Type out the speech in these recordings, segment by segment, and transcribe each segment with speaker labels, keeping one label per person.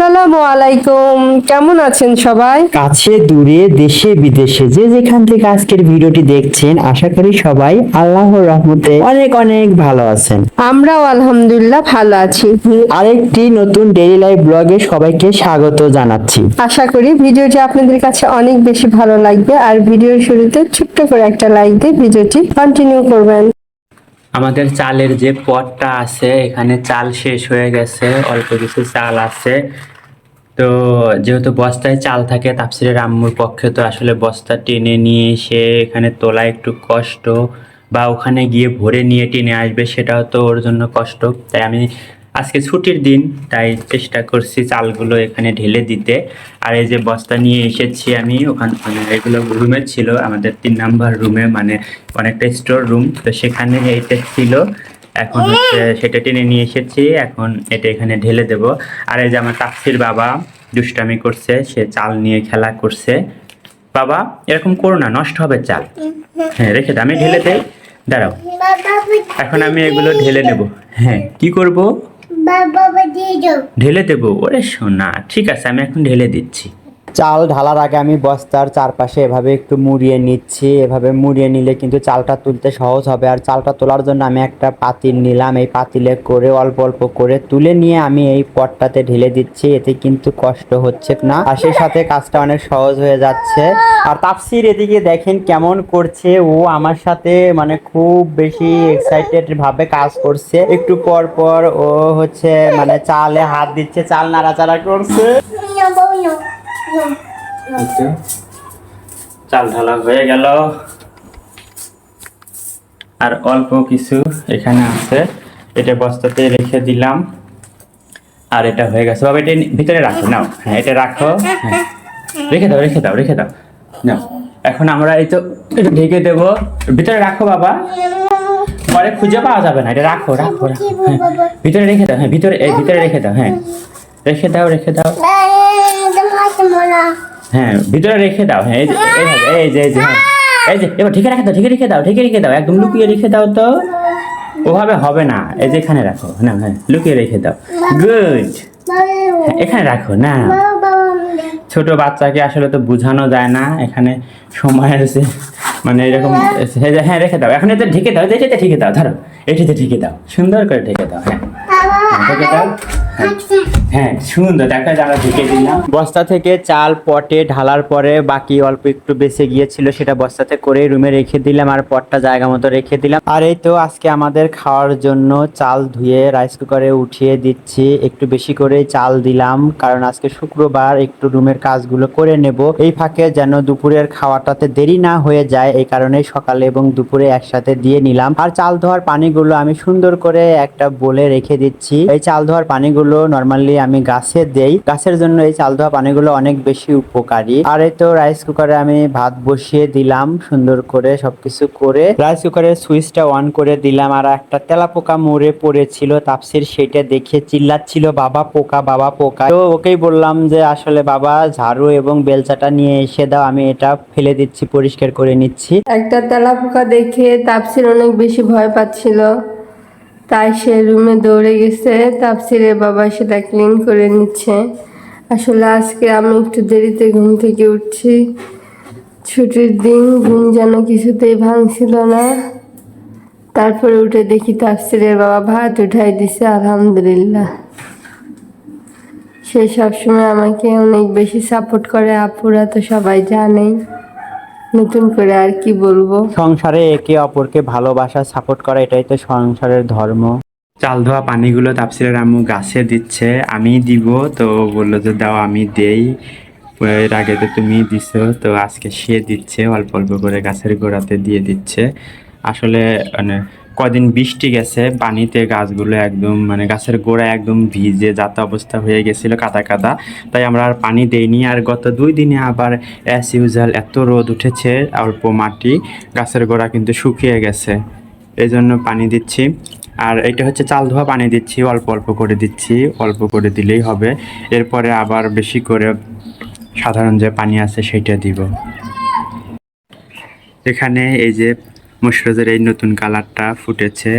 Speaker 1: আসসালামু আলাইকুম। কেমন আছেন সবাই?
Speaker 2: কাছে দূরে দেশে বিদেশে যে যেখান থেকে আজকের ভিডিওটি দেখছেন আশা করি সবাই আল্লাহর রহমতে অনেক অনেক ভালো আছেন।
Speaker 1: আমরাও আলহামদুলিল্লাহ ভালো আছি।
Speaker 2: আরেকটি নতুন ডেইলি লাইফ ব্লগে সবাইকে স্বাগত জানাচ্ছি।
Speaker 1: আশা করি ভিডিওটি আপনাদের কাছে অনেক বেশি ভালো লাগবে। আর ভিডিওর শুরুতে ছোট্ট করে একটা লাইক দিয়ে ভিডিওটি কন্টিনিউ করবেন।
Speaker 3: আমাদের চালের যে পটটা আছে, এখানে চাল শেষ হয়ে গেছে, অল্প কিছু চাল আছে। তো যেহেতু বস্তায় চাল থাকে, তাপসিরের আম্মুর পক্ষে তো আসলে বস্তা টেনে নিয়ে এসে এখানে তোলা একটু কষ্ট, বা ওখানে গিয়ে ভরে নিয়ে টেনে আসবে, সেটাও তো ওর জন্য কষ্ট। তাই আমি আজকে ছুটির দিন, তাই চেষ্টা করছি চালগুলো এখানে ঢেলে দিতে। আর এই যে বস্তা নিয়ে এসেছি আমি, ওখান মানে এগুলো রুমে ছিল, আমাদের তিন নাম্বার রুমে মানে অনেকটা স্টোর রুম। তো সেখানে এইটা ছিল। এখন হচ্ছে সেটা টেনে নিয়ে এসেছি, এখন এটা এখানে ঢেলে দেব। আর এই যে আমার তাপসির বাবা দুষ্টামি করছে, সে চাল নিয়ে খেলা করছে। বাবা, এরকম করো না, নষ্ট হবে চাল। হ্যাঁ রেখে দাও, আমি ঢেলে দেই। দাঁড়াও। এখন আমি এগুলো ঢেলে নেব। হ্যাঁ কি করব? ঢেলে দেবো। ওরে সোনা ঠিক আছে আমি এখন ঢেলে দিচ্ছি।
Speaker 2: চাল ঢালার আগে আমি বস্তার চারপাশে এভাবে একটু মুড়িয়ে নিচ্ছি। এভাবে মুড়িয়ে নিলে কিন্তু চালটা তুলতে সহজ হবে। আর চালটা তোলার জন্য আমি একটা পাতিল নিলাম। এই পাতিলে করে, অল্প অল্প করে তুলে নিয়ে আমি এই পটটাতে ঢেলে দিচ্ছি। এতে কিন্তু কষ্ট হচ্ছে না। আর সেই সাথে কাজটা অনেক সহজ হয়ে যাচ্ছে। আর তাপসির এদিকে দেখেন কেমন করছে। ও আমার সাথে মানে খুব বেশি এক্সাইটেড ভাবে কাজ করছে। একটু পর পর ও হচ্ছে মানে চালে হাত দিচ্ছে, চাল নাড়াচাড়া করছে।
Speaker 3: চাল ঢালা হয়ে গেল। আর অল্প কিছু এখানে আছে। এটা বস্তাতে রেখে দিলাম। আর এটা হয়ে গেছে। বাবা, এটা ভিতরে রাখো। নাও। হ্যাঁ এটা রাখো। হ্যাঁ। রেখে দাও রেখে দাও রেখে দাও। নাও। এখন আমরা এই তো এটা ঢেকে দেবো। ভিতরে রাখো বাবা। পরে খুঁজে পাওয়া যাবে না। এটা রাখো রাখো রাখো। হ্যাঁ। ভিতরে রেখে দাও। হ্যাঁ ভিতরে, এই ভিতরে রেখে দাও। হ্যাঁ। রেখে দাও রেখে দাও। হ্যাঁ ভিতরে রেখে দাও হ্যাঁ এই যে এই যে হ্যাঁ এই যে এবার ঠিকে রেখে দাও ঠিকে রেখে দাও ঠিকে রেখে দাও একদম লুকিয়ে রেখে দাও তো। ওভাবে হবে না এই যে এখানে রাখো না হ্যাঁ লুকিয়ে রেখে দাও। গুড এখানে রাখো না। ছোট বাচ্চাকে আসলে তো বোঝানো যায় না এখানে সময় আছে মানে এরকম হ্যাঁ রেখে দাও এখন এতে ঢেকে দাও এটাতে ঢেকে দাও ধরো এটিতে ঢেকে দাও সুন্দর করে ঢেকে দাও হ্যাঁ। হ্যাঁ, ঢেকে দাও। হ্যাঁ সুন্দর দেখা যারা ঢেকে দিলাম
Speaker 2: বস্তা থেকে চাল পটে ঢালার পরে বাকি অল্প একটু বেঁচে গিয়েছিল, সেটা বস্তাতে করে রুমে রেখে দিলাম আর পটটা জায়গা মতো রেখে দিলাম। আর এই তো আজকে আমাদের খাওয়ার জন্য চাল ধুয়ে রাইস কুকারে উঠিয়ে দিচ্ছি। একটু বেশি করে চাল দিলাম, কারণ আজকে শুক্রবার, একটু রুমের কাজগুলো করে নেব। এই ফাঁকে যেন দুপুরের খাওয়াটাতে দেরি না হয়ে যায়, এই কারণে সকালে এবং দুপুরে একসাথে দিয়ে নিলাম। আর চাল ধোয়ার পানিগুলো আমি সুন্দর করে একটা বলে রেখে দিচ্ছি। এই চাল ধোয়ার পানিগুলো নর্মালি আমি গাছে দেই। গাছের জন্য এই চাল ধোয়া পানিগুলো অনেক বেশি উপকারী। আর এই তো রাইস কুকারে আমি ভাত বসিয়ে দিলাম, সুন্দর করে সবকিছু করে। রাইস কুকারের সুইচটা অন করে দিলাম আর একটা তেলা পোকা মরে পড়েছিল, তাপসির সেটা দেখে চিল্লাচ্ছিল, বাবা পোকা বাবা পোকা। তো ওকেই বললাম যে, আসলে বাবা, ঝাড়ু এবং বেলচাটা নিয়ে এসে দাও, আমি এটা ফেলে দিচ্ছি, পরিষ্কার করে নিচ্ছি।
Speaker 1: একটা তেলা পোকা দেখে তাপসির অনেক বেশি ভয় পাচ্ছিল। তাই সে রুমে দৌড়ে গেছে তাপসিরের বাবা সেটা ক্লিন করে নিচ্ছে। আসলে আজকে আমি একটু দেরিতে ঘুম থেকে উঠছি। ছুটির দিন, ঘুম যেন কিছুতেই ভাঙছিল না। তারপরে উঠে দেখি তাফসিরের বাবা ভাত উঠাই দিছে, আলহামদুলিল্লাহ। সে সবসময় আমাকে অনেক বেশি সাপোর্ট করে, আপুরা তো সবাই জানেই। নতুন করে আর কি বলব?
Speaker 2: সংসারে একে অপরকে ভালোবাসা সাপোর্ট করা এটাই তো সংসারের ধর্ম।
Speaker 3: চাল ধোয়া পানিগুলো তাপসিরের আম্মু গাছে দিচ্ছে আমি দিব তো বলল যে দাও আমি দেই। এর আগে তো তুমি দিছ তো আজকে সে দিচ্ছে অল্প অল্প করে গাছের গোড়াতে দিয়ে দিচ্ছে। আসলে মানে কদিন বৃষ্টি গেছে, পানিতে গাছগুলো একদম মানে গাছের গোড়া একদম ভিজে যাতা অবস্থা হয়ে গেছিল কাদা কাদা। তাই আমরা আর পানি দেইনি। আর গত দুই দিনে আবার অ্যাস ইউজাল এত রোদ উঠেছে, অল্প মাটি, গাছের গোড়া কিন্তু শুকিয়ে গেছে। এই জন্য পানি দিচ্ছি। আর এটা হচ্ছে চাল ধোয়া পানি দিচ্ছি, অল্প অল্প করে দিচ্ছি, অল্প করে দিলেই হবে। এরপরে আবার বেশি করে সাধারণ যে পানি আছে সেটা দিব। এখানে এই যে মুশরোজের এই নতুন কালারটা ফুটেছে।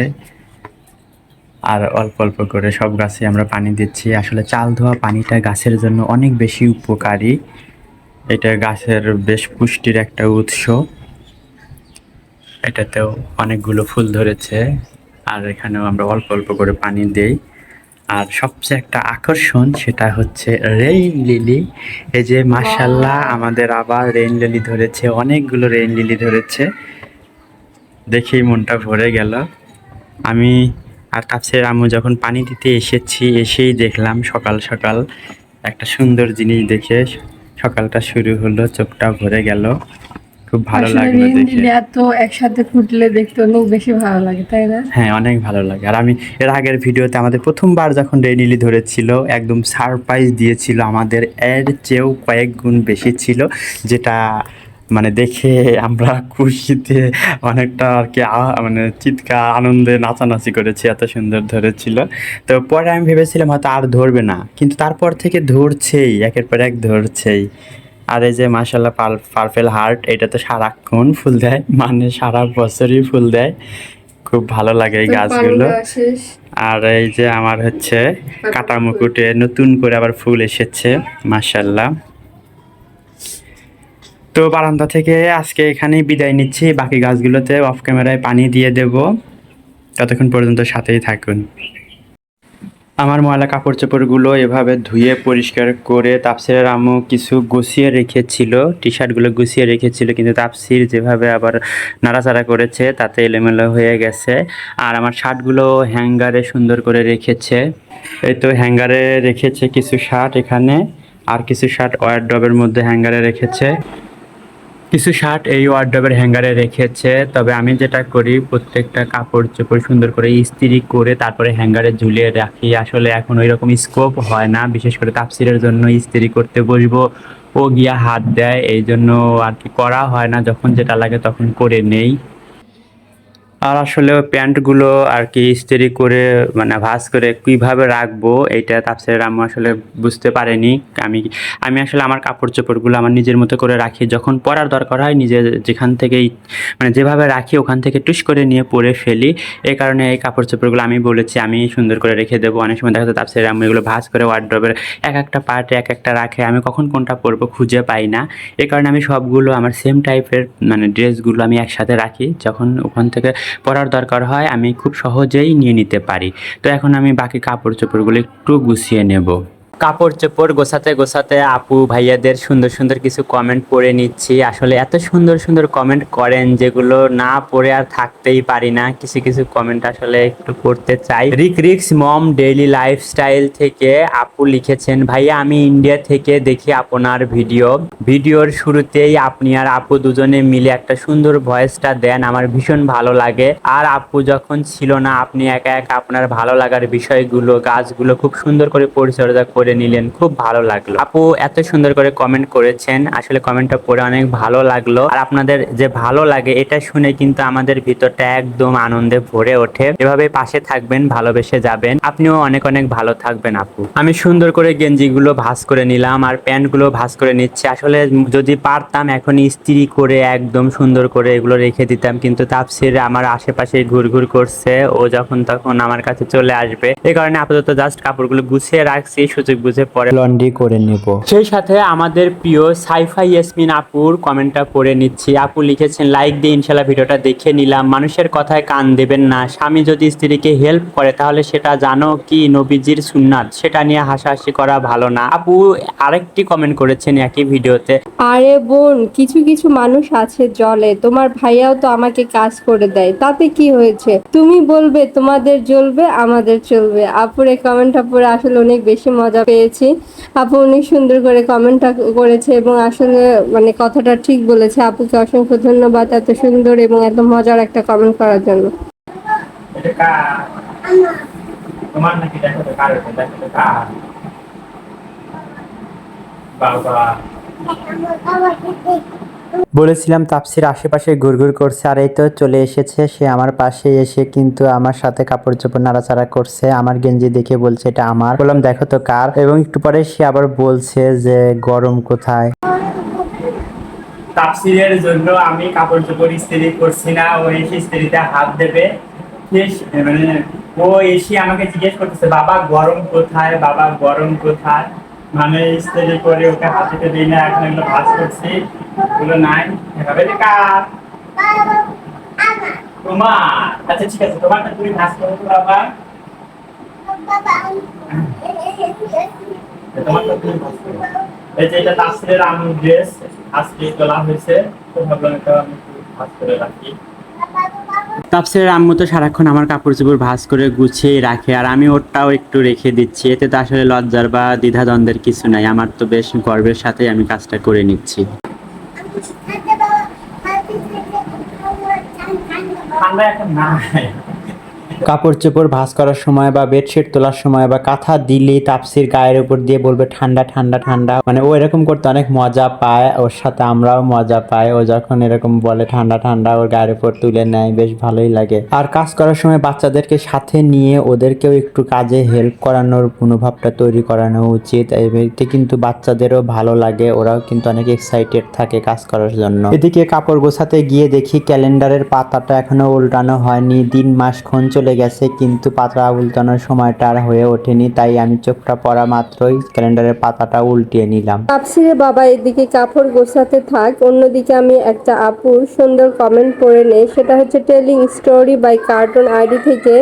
Speaker 3: আর অল্প অল্প করে সব গাছে আমরা পানি দিচ্ছি। আসলে চাল ধোয়া পানিটা গাছের জন্য অনেক বেশি উপকারী। এটা গাছের বেশ পুষ্টির একটা উৎস। এটাতেও অনেকগুলো ফুল ধরেছে। আর এখানেও আমরা অল্প অল্প করে পানি দেই। আর সবচেয়ে একটা আকর্ষণ সেটা হচ্ছে রেইন লিলি এই যে মাসাল্লাহ আমাদের আবার রেইন লিলি ধরেছে অনেকগুলো রেইন লিলি ধরেছে। দেখেই মনটা ভরে গেল। আমি আর তাপসের আম্মু যখন পানি দিতে এসেছি এসেই দেখলাম সকাল সকাল একটা সুন্দর জিনিস দেখে সকালটা শুরু হলো চোখটা ভরে গেল। খুব ভালো লাগল দেখে।
Speaker 1: এত একসাথে ফুটলে দেখতে অনেক বেশি ভালো লাগে তাই না?
Speaker 3: হ্যাঁ অনেক ভালো লাগে। আর আমি এর আগের ভিডিওতে আমাদের প্রথমবার যখন রেনিলি ধরেছিল একদম সারপ্রাইজ দিয়েছিল আমাদের এর চেয়েও কয়েক গুণ বেশি ছিল যেটা মানে দেখে আমরা খুশিতে অনেকটা আর কি মানে চিৎকার আনন্দে নাচানাচি করেছি এত সুন্দর ধরেছিল। তো পরে আমি ভেবেছিলাম হয়তো আর ধরবে না কিন্তু তারপর থেকে ধরছেই একের পর এক ধরছেই। আর এই যে মাসাল্লাহ পার পার্পেল হার্ট এটা তো সারাক্ষণ ফুল দেয় মানে সারা বছরই ফুল দেয়। খুব ভালো লাগে এই গাছগুলো। আর এই যে আমার হচ্ছে কাটা মুকুটে নতুন করে আবার ফুল এসেছে মাশাল্লাহ তো বারান্দা থেকে আজকে এখানেই বিদায় নিচ্ছি। বাকি গাছগুলোতে অফ ক্যামেরায় পানি দিয়ে দেব। ততক্ষণ পর্যন্ত সাথেই থাকুন। আমার ময়লা কাপড় চোপড়গুলো এভাবে ধুয়ে পরিষ্কার করে তাপসিরের আমু কিছু গুছিয়ে রেখেছিল। টি শার্টগুলো গুছিয়ে রেখেছিল, কিন্তু তাপসির যেভাবে আবার নাড়াচাড়া করেছে, তাতে এলোমেলো হয়ে গেছে। আর আমার শার্টগুলো হ্যাঙ্গারে সুন্দর করে রেখেছে। এই তো হ্যাঙ্গারে রেখেছে কিছু শার্ট এখানে, আর কিছু শার্ট ওয়ারড্রবের মধ্যে হ্যাঙ্গারে রেখেছে। কিছু শার্ট এই ওয়ার্ড্রবের হ্যাঙ্গারে রেখেছে। তবে আমি যেটা করি, প্রত্যেকটা কাপড় চোপড় সুন্দর করে ইস্তিরি করে তারপরে হ্যাঙ্গারে ঝুলিয়ে রাখি। আসলে এখন ওই রকম স্কোপ হয় না। বিশেষ করে তাপসিরের জন্য ইস্তিরি করতে বসবো। ও গিয়া হাত দেয়। এই জন্য আর কি করা হয় না। যখন যেটা লাগে তখন করে নেই। আর আসলে প্যান্টগুলো আর কি ইস্ত্রি করে মানে ভাঁজ করে কীভাবে রাখব, এইটা তাপসের আম্মু আসলে বুঝতে পারেনি। আমি আমি আসলে আমার কাপড় চোপড়গুলো আমার নিজের মতো করে রাখি। যখন পরার দরকার হয় নিজে যেখান থেকেই মানে যেভাবে রাখি ওখান থেকে টুস করে নিয়ে পরে ফেলি। এই কারণে এই কাপড় চোপড়গুলো আমি বলেছি, আমি সুন্দর করে রেখে দেবো। অনেক সময় দেখা যায় তাপসের আম্মু এগুলো ভাঁজ করে ওয়ার্ড্রবের এক একটা পার্টে এক একটা রাখে। আমি কখন কোনটা পরবো খুঁজে পাই না। এই কারণে আমি সবগুলো আমার সেম টাইপের মানে ড্রেসগুলো আমি একসাথে রাখি। যখন ওখান থেকে পরার দরকার হয়, আমি খুব সহজেই নিয়ে নিতে পারি। তো এখন আমি বাকি কাপড় চোপড়গুলো একটু গুছিয়ে নেব। কাপড় চোপড় গোছাতে গোছাতে আপু ভাইয়াদের সুন্দর সুন্দর কিছু কমেন্ট পড়ে নিচ্ছি। আসলে এত সুন্দর সুন্দর কমেন্ট করেন যেগুলো না পড়ে আর থাকতেই পারি না। কিছু কিছু কমেন্ট আসলে একটু পড়তে চাই। রিক রিক্স মম ডেইলি লাইফস্টাইল থেকে আপু লিখেছেন, ভাইয়া, আমি ইন্ডিয়া থেকে দেখি আপনার ভিডিও ভিডিওর শুরুতেই আপনি আর আপু দুজনে মিলে একটা সুন্দর ভয়েসটা দেন, আমার ভীষণ ভালো লাগে। আর আপু যখন ছিল না, আপনি একা একা আপনার ভালো লাগার বিষয়গুলো, গাছগুলো খুব সুন্দর করে পরিচর্যা করে নিলেন, খুব ভালো লাগল। আপু এত সুন্দর করে কমেন্ট করেছেন, আসলে কমেন্টটা পড়ে অনেক ভালো লাগল। আর আপনাদের যে ভালো লাগে, এটা শুনে কিন্তু আমাদের ভিতরটা একদম আনন্দে ভরে ওঠে। এভাবে পাশে থাকবেন, ভালোবেসে যাবেন। আপনিও অনেক অনেক ভালো থাকবেন, আপু। আমি সুন্দর করে গেঞ্জিগুলো ভাঁজ করে নিলাম, আর প্যান্টগুলো ভাঁজ করে নিচ্ছি। আসলে যদি পারতাম এখন ইস্ত্রি করে একদম সুন্দর করে এগুলো রেখে দিতাম। কিন্তু তাপসির আমার আশেপাশে ঘুরঘুর করছে। ও যখন তখন আমার কাছে চলে আসবে। এই কারণে আপাতত জাস্ট কাপড়গুলো গুছিয়ে রাখছি, সুযোগ বুঝে পরে
Speaker 2: লন্ড্রি করে নেব।
Speaker 3: সেই সাথে আমাদের প্রিয় সাইফাই ইয়াসমিন আপুর কমেন্টটা পড়ে নিচ্ছি। আপু লিখেছেন লাইক দিয়ে ইনশাল্লাহ ভিডিওটা দেখে নিলাম। মানুষের কথায় কান দেবেন না। স্বামী যদি স্ত্রীকে হেল্প করে, তাহলে সেটা জানো কি নবীজির সুন্নাত? সেটা নিয়ে হাসাহাসি করা ভালো না। আপু আরেকটি কমেন্ট করেছেন একই ভিডিওতে।
Speaker 1: আরে বোন, কিছু কিছু মানুষ আছে জলে। তোমার ভাইয়াও তো আমাকে কাজ করে দেয়। তাতে কি হয়েছে? তুমি বলবে, তোমাদের জ্বলবে, আমাদের চলবে। আপুর এই কমেন্টটা পড়ে আসলে অনেক বেশি মজা পেয়েছি। আপু অনেক সুন্দর করে কমেন্টটা করেছে এবং আসলে মানে কথাটা ঠিক বলেছে। আপুকে অসংখ্য ধন্যবাদ এত সুন্দর এবং এত মজার একটা কমেন্ট করার জন্য।
Speaker 3: তোমার নাকি দেখো তো কার দেখো তো কার? বাবা।
Speaker 2: বলেছিলাম, তাপসির আশেপাশে ঘুরঘুর করছে, আর এই তো চলে এসেছে। সে আমার পাশে এসে কিন্তু আমার সাথে কাপড় চোপড় নাড়াচাড়া করছে। আমার গেঞ্জি দেখে বলছে, এটা আমার। বললাম, দেখো তো কার। এবং একটু পরে সে আবার বলছে যে, গরম কোথায়?
Speaker 3: তাফসিরের জন্য আমি কাপড় চোপড় ইস্ত্রি করছি না। ও এসে ইস্ত্রিতে হাত দেবে। মানে ও এসে আমাকে জিজ্ঞেস করতেছে, বাবা, গরম কোথায়? বাবা, গরম কোথায়? মানে ইস্তেরি করে ওকে হাতিতে দিই না এখন এগুলো ভাজ করছি। ওগুলো নাই, এভাবে লেখা তোমার। আচ্ছা ঠিক আছে, তোমারটা তুমি ভাজ করো তো বাবা তোমারটা তুমি ভাজ করো। এই যে এটা তাসরের আমুর ড্রেস আজকে তোলা হয়েছে। তো ভাবলাম এটা আমি ভাজ করে রাখি। তাপসের আম্মু তো সারাক্ষণ আমার কাপড় চোপড় ভাস করে গুছিয়ে রাখে আর আমি ওরটাও একটু রেখে দিচ্ছি। এতে তো আসলে লজ্জার বা দ্বিধাদ্বন্দ্বের কিছু নাই। আমার তো বেশ গর্বের সাথেই আমি কাজটা করে নিচ্ছি। ঠান্ডা এখন নাই কাপড় চোপড় ভাঁজ করার সময় বা বেডশিট তোলার সময় বা কাঁথা দিলেই তাপসির গায়ের উপর দিয়ে বলবে, ঠান্ডা ঠান্ডা ঠান্ডা। মানে ও এরকম করতে অনেক মজা পায়, ওর সাথে আমরাও মজা পাই। ও যখন এরকম বলে, ঠান্ডা ঠান্ডা, ওর গায়ের উপর তুলে নেয়, বেশ ভালোই লাগে। আর কাজ করার সময় বাচ্চাদেরকে সাথে নিয়ে ওদেরকেও একটু কাজে হেল্প করানোর মনোভাবটা তৈরি করানো উচিত। এতে কিন্তু বাচ্চাদেরও ভালো লাগে, ওরাও কিন্তু অনেক এক্সাইটেড থাকে কাজ করার জন্য। এদিকে কাপড় গোছাতে গিয়ে দেখি ক্যালেন্ডারের পাতাটা এখনও উল্টানো হয়নি। দিন মাস ক্ষণ চলে গেছে, কিন্তু পাতা উল্টানোর সময়টা আর হয়ে ওঠেনি, তাই আমি চোখটা পড়া মাত্রই ক্যালেন্ডারের পাতাটা উল্টিয়ে নিলাম।
Speaker 1: তাপসিরে বাবা, এদিকে কাপড় গোছাতে থাক, অন্যদিকে আমি একটা আপুর সুন্দর কমেন্ট পড়ে নেই, সেটা হচ্ছে telling story by cartoon ID থেকে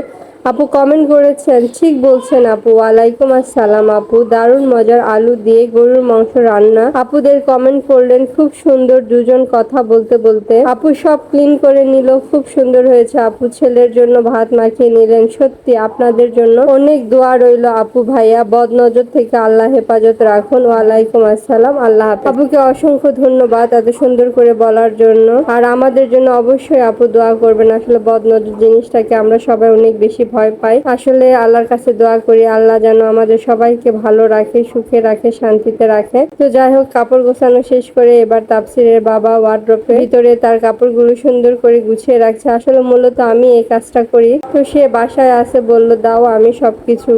Speaker 1: আপু কমেন্ট করেছেন, ঠিক বলছেন আপু, ওয়ালাইকুম আসসালাম আপু, দারুণ মজার আলু দিয়ে গরুর মাংস রান্না। আপুদের কমেন্ট করলেন, খুব সুন্দর দুজন কথা বলতে বলতে। আপু সব ক্লিন করে নিল, খুব সুন্দর হয়েছে আপু, ছেলের জন্য ভাত মাখিয়ে নিলেন, সত্যি আপনাদের জন্য অনেক দোয়া রইল আপু ভাইয়া বদ নজর থেকে আল্লাহ হেফাজত রাখুন, ওয়ালাইকুম আসসালাম, আল্লাহ আপুকে অসংখ্য ধন্যবাদ এত সুন্দর করে বলার জন্য। আর আমাদের জন্য অবশ্যই আপু দোয়া করবেন, আসলে বদ নজর জিনিসটাকে আমরা সবাই অনেক বেশি ভয় পাই। আসলে আল্লাহর কাছে দোয়া করি, আল্লাহ যেন আমাদের সবাইকে ভালো রাখে, সুখে রাখে, শান্তিতে রাখে। তো যাই হোক, কাপড় গোছানো শেষ করে এবার তাপসিরের বাবা ওয়ার্ড্রপের ভিতরে তার কাপড়গুলো সুন্দর করে গুছিয়ে রাখছে। আসলে মূলত আমি এই কাজটা করি। তো সে বাসায় আসে বলল, দাও, আমি সবকিছু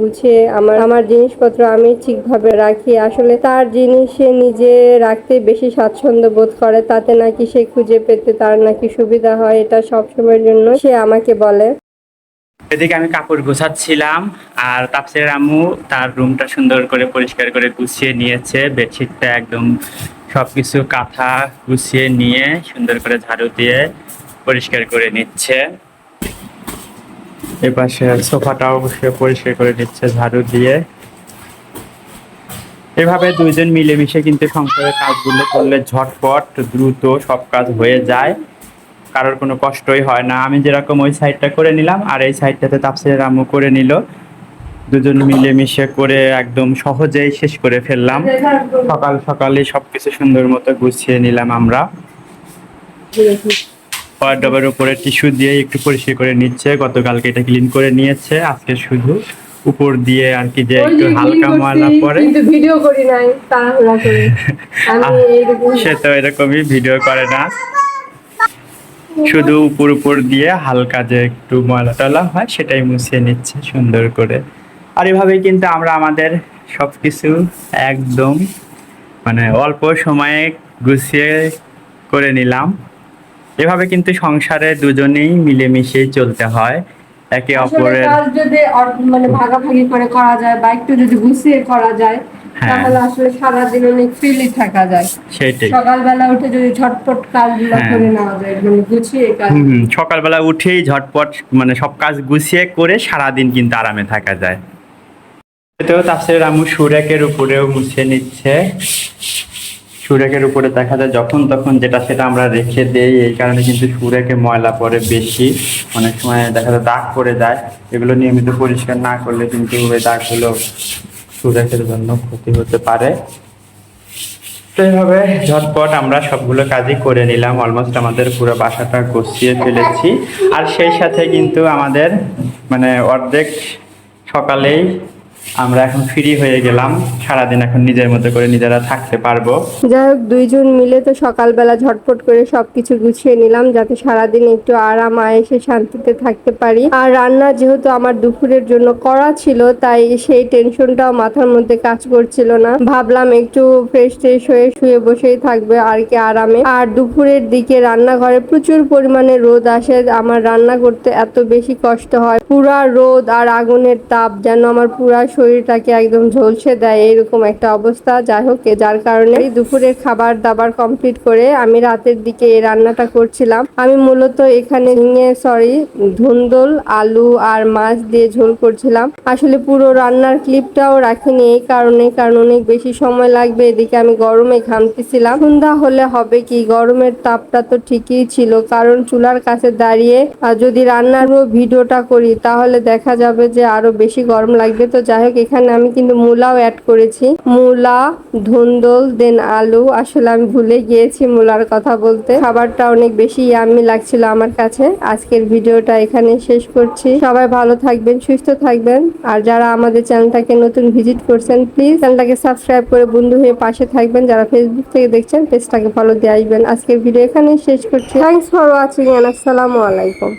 Speaker 1: গুছিয়ে আমার আমার জিনিসপত্র আমি ঠিকভাবে রাখি। আসলে তার জিনিস সে নিজে রাখতে বেশি স্বাচ্ছন্দ্য বোধ করে। তাতে নাকি সে খুঁজে পেতে তার নাকি সুবিধা হয়, এটা সবসময়ের জন্য সে আমাকে বলে।
Speaker 3: এদিকে আমি কাপড় গোছাচ্ছিলাম আর তাপসের আম্মু তার রুমটা সুন্দর করে পরিষ্কার করে গুছিয়ে নিয়েছে, বেডশিটটা একদম সবকিছু কাঁথা গুছিয়ে নিয়ে সুন্দর করে ঝাড়ু দিয়ে পরিষ্কার করে নিচ্ছে। এপাশে সোফাটাও সে পরিষ্কার করে নিচ্ছে ঝাড়ু দিয়ে। এভাবে দুইজন মিলেমিশে কিন্তু সংসারের কাজগুলো করলে ঝটপট, দ্রুত সব কাজ হয়ে যায়। কারোর কোনো কষ্টই হয় না। আমি যেরকম ওই সাইডটা করে নিলাম আর এই সাইডটাতে তাপসিরের আম্মু করে নিল। দুজন মিলেমিশে করে একদম সহজেই শেষ করে ফেললাম। সকাল সকালে সবকিছু সুন্দর মতো গুছিয়ে নিলাম আমরা। ওয়ার্ডরোবের উপরে টিস্যু দিয়ে একটু পরিষ্কার করে নিচ্ছে। গতকালকে এটা ক্লিন করে নিয়েছে। আজকে শুধু উপর দিয়ে আর কি যে একটু হালকা ময়লা পরে
Speaker 1: কিন্তু ভিডিও করি নাই তাড়াহুড়া করে। আমি
Speaker 3: সে তো এরকমই ভিডিও করে না। শুধু উপর উপর দিয়ে হালকা যে একটু ময়লা টলা হয় সেটাই মুছিয়ে নিচ্ছে সুন্দর করে আর এভাবেই কিন্তু আমরা আমাদের সবকিছু একদম মানে অল্প সময়ে গুছিয়ে করে নিলাম এভাবে কিন্তু সংসারে দুজনেই মিলেমিশেই চলতে হয় একে অপরের
Speaker 1: কাজ যদি মানে ভাগাভাগি করে করা যায় বা একটু যদি গুছিয়ে করা যায়। তাহলে আসলে সারাদিন অনেক ফ্রিলি থাকা যায়।
Speaker 3: সেটাই।
Speaker 1: সকালবেলা উঠে যদি ঝটপট কাজগুলো
Speaker 3: হ্যাঁ।
Speaker 1: করে নেওয়া যায় মানে গুছিয়ে কাজ
Speaker 3: সকালবেলা উঠেই ঝটপট মানে সব কাজ গুছিয়ে করে সারাদিন কিন্তু আরামে থাকা যায়। তো তাপসের আমু সুরেকের উপরেও মুছে নিচ্ছে। সুরেকের উপরে দেখা যায় যখন তখন যেটা সেটা আমরা রেখে দেই এই কারণে কিন্তু সুরেকে ময়লা পড়ে বেশি। অনেক সময় দেখা যায় দাগ পড়ে যায়। এগুলো নিয়মিত পরিষ্কার না করলে কিন্তু ওই দাগগুলো সুরেকের জন্য ক্ষতি হতে পারে। তো এইভাবে ঝটপট আমরা সবগুলো কাজই করে নিলাম। অলমোস্ট আমাদের পুরো বাসাটা গুছিয়ে ফেলেছি। আর সেই সাথে কিন্তু আমাদের মানে অর্ধেক সকালেই আমরা এখন ফ্রি হয়ে গেলাম। সারাদিন এখন নিজের মতো করে নিজেরা থাকতে পারব।
Speaker 1: যাই হোক, দুইজন মিলে তো সকালবেলা ঝটপট করে সবকিছু গুছিয়ে নিলাম, যাতে সারাদিন একটু আরাম, আয়েসে, শান্তিতে থাকতে পারি। আর রান্না যেহেতু আমার দুপুরের জন্য করা ছিল, তাই সেই টেনশনটাও মাথার মধ্যে কাজ করছিল না। ভাবলাম একটু ফ্রেশ ট্রেশ হয়ে শুয়ে বসেই থাকবে আর কি আরামে। আর দুপুরের দিকে রান্নাঘরে প্রচুর পরিমাণে রোদ আসে, আমার রান্না করতে এত বেশি কষ্ট হয়। পুরা রোদ আর আগুনের তাপ যেন আমার পুরা শরীরটাকে একদম ঝলসে দেয়, এরকম একটা অবস্থা। যাই হোক যার কারণে দুপুরের খাবার দাবার কমপ্লিট করে আমি রাতের দিকে এই রান্নাটা করছিলাম। আমি মূলত এখানে ঝিঙে সরি ধুন্দল, আলু আর মাছ দিয়ে ঝোল করছিলাম। আসলে পুরো রান্নার ক্লিপটাও রাখিনি এই কারণে, কারণ অনেক বেশি সময় লাগবে। এদিকে আমি গরমে ঘামতেছিলাম। সন্ধ্যা হলে হবে কি, গরমের তাপটা তো ঠিকই ছিল, কারণ চুলার কাছে দাঁড়িয়ে আর যদি রান্নার ভিডিওটা করি, তাহলে দেখা যাবে যে আরও বেশি গরম লাগবে। তো যাই হোক, এখানে আমি কিন্তু মূলাও অ্যাড করেছি। মূলা, ধুন্দল দেন আলু। আসলে আমি ভুলে গিয়েছি মূলার কথা বলতে। খাবারটা অনেক বেশি ইয়াম্মি লাগছিল আমার কাছে। আজকের ভিডিওটা এখানে শেষ করছি। সবাই ভালো থাকবেন, সুস্থ থাকবেন। আর যারা আমাদের চ্যানেলটাকে নতুন ভিজিট করছেন প্লিজ চ্যানেলটাকে সাবস্ক্রাইব করে বন্ধু হয়ে পাশে থাকবেন। যারা ফেসবুক থেকে দেখছেন পেজটাকে ফলো দিয়ে আসবেন। আজকের ভিডিও এখানে শেষ করছি। থ্যাংকস ফর ওয়াচিং আসসালামু আলাইকুম